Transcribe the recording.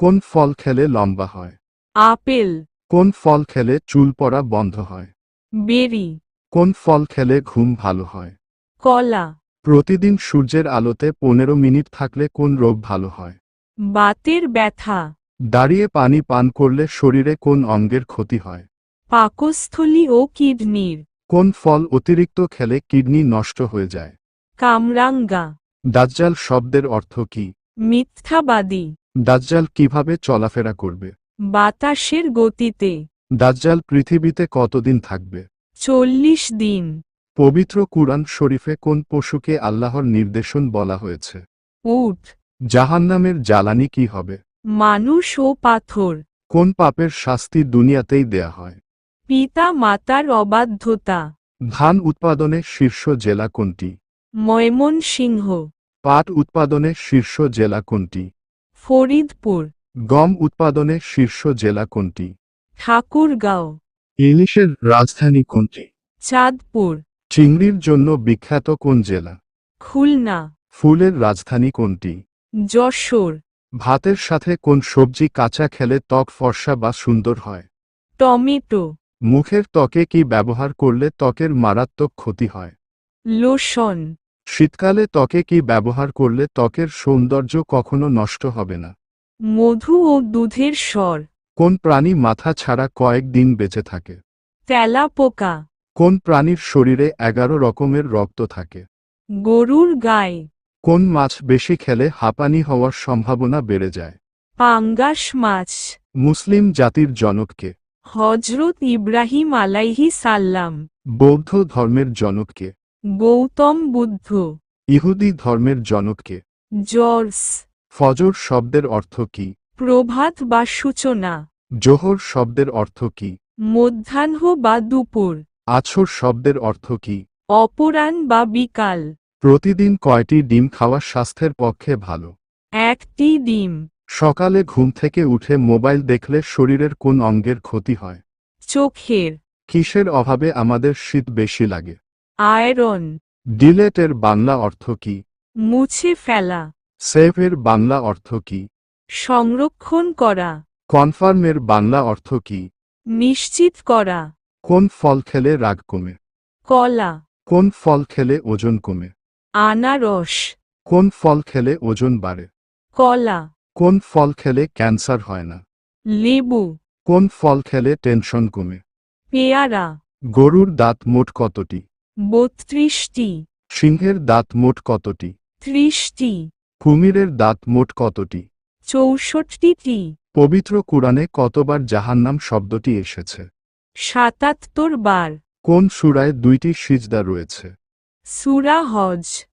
কোন ফল খেলে লম্বা হয়? আপেল। কোন ফল খেলে চুল পড়া বন্ধ হয়? বেরি। কোন ফল খেলে ঘুম ভালো হয়? কলা। প্রতিদিন সূর্যের আলোতে পনেরো মিনিট থাকলে কোন রোগ ভালো হয়? বাতের ব্যথা। দাঁড়িয়ে পানি পান করলে শরীরে কোন অঙ্গের ক্ষতি হয়? পাকস্থলী ও কিডনির। কোন ফল অতিরিক্ত খেলে কিডনি নষ্ট হয়ে যায়? কামরাঙ্গা। দাজ্জাল শব্দের অর্থ কি? মিথ্যাবাদী। দাজ্জাল কীভাবে চলাফেরা করবে? বাতাসের গতিতে। দাজ্জাল পৃথিবীতে কতদিন থাকবে? চল্লিশ দিন। পবিত্র কুরআন শরীফে কোন পশুকে আল্লাহর নির্দেশন বলা হয়েছে? উট। জাহান্নামের জ্বালানি কি হবে? মানুষ ও পাথর। কোন পাপের শাস্তি দুনিয়াতেই দেয়া হয়? পিতা মাতার অবাধ্যতা। ধান উৎপাদনে শীর্ষ জেলা কোনটি? ময়মনসিংহ। পাট উৎপাদনে শীর্ষ জেলা কোনটি? ফরিদপুর। গম উৎপাদনে শীর্ষ জেলা কোনটি? ঠাকুরগাঁও। ইলিশের রাজধানী কোনটি? চাঁদপুর। চিংড়ির জন্য বিখ্যাত কোন জেলা? খুলনা। ফুলের রাজধানী কোনটি? যশোর। ভাতের সাথে কোন সবজি কাঁচা খেলে ত্বক ফর্সা বা সুন্দর হয়? টমেটো। মুখের ত্বকে কি ব্যবহার করলে ত্বকের মারাত্মক ক্ষতি হয়? লোশন। শীতকালে ত্বকে কি ব্যবহার করলে ত্বকের সৌন্দর্য কখনো নষ্ট হবে না? মধু ও দুধের স্বর। কোন প্রাণী মাথা ছাড়া কয়েক দিন বেঁচে থাকে? তেলাপোকা কোন প্রাণীর শরীরে এগারো রকমের রক্ত থাকে? গরুর গায়ে কোন মাছ বেশি খেলে হাঁপানি হওয়ার সম্ভাবনা বেড়ে যায়? পাঙ্গাস মাছ। মুসলিম জাতির জনককে হজরত ইব্রাহিম আলাইহি সাল্লাম বৌদ্ধ ধর্মের জনককে গৌতম বুদ্ধ। ইহুদি ধর্মের জনককে জর্জ। ফজর শব্দের অর্থ কি? প্রভাত বা সূচনা। জোহর শব্দের অর্থ কি? মধ্যাহ্ন বা দুপুর। আছর শব্দের অর্থ কি? অপরাহ্ন বা বিকাল। প্রতিদিন কয়টি ডিম খাওয়া স্বাস্থ্যের পক্ষে ভালো? একটি ডিম। সকালে ঘুম থেকে উঠে মোবাইল দেখলে শরীরের কোন অঙ্গের ক্ষতি হয়? চোখের। কিসের অভাবে আমাদের শীত বেশি লাগে? আয়রন। ডিলেটের বাংলা অর্থ কি? মুছে ফেলা। সেভের বাংলা অর্থ কি? সংরক্ষণ করা। কনফার্মের বাংলা অর্থ কি? নিশ্চিত করা। কোন ফল খেলে রাগ কমে? কলা। কোন ফল খেলে ওজন কমে? আনারস। কোন ফল খেলে ওজন বাড়ে? কলা। কোন ফল খেলে ক্যান্সার হয় না? লেবু। কোন ফল খেলে টেনশন কমে? পেয়ারা। গরুর দাঁত মোট কতটি? বত্রিশটি। সিংহের দাঁত মোট কতটি? ত্রিশটি। কুমিরের দাঁত মোট কতটি? চৌষট্টিটি। পবিত্র কোরআনে কতবার জাহান্নাম শব্দটি এসেছে? সাতাত্তর বার কোন সুরায় দুইটি সিজদা রয়েছে? সুরা হজ।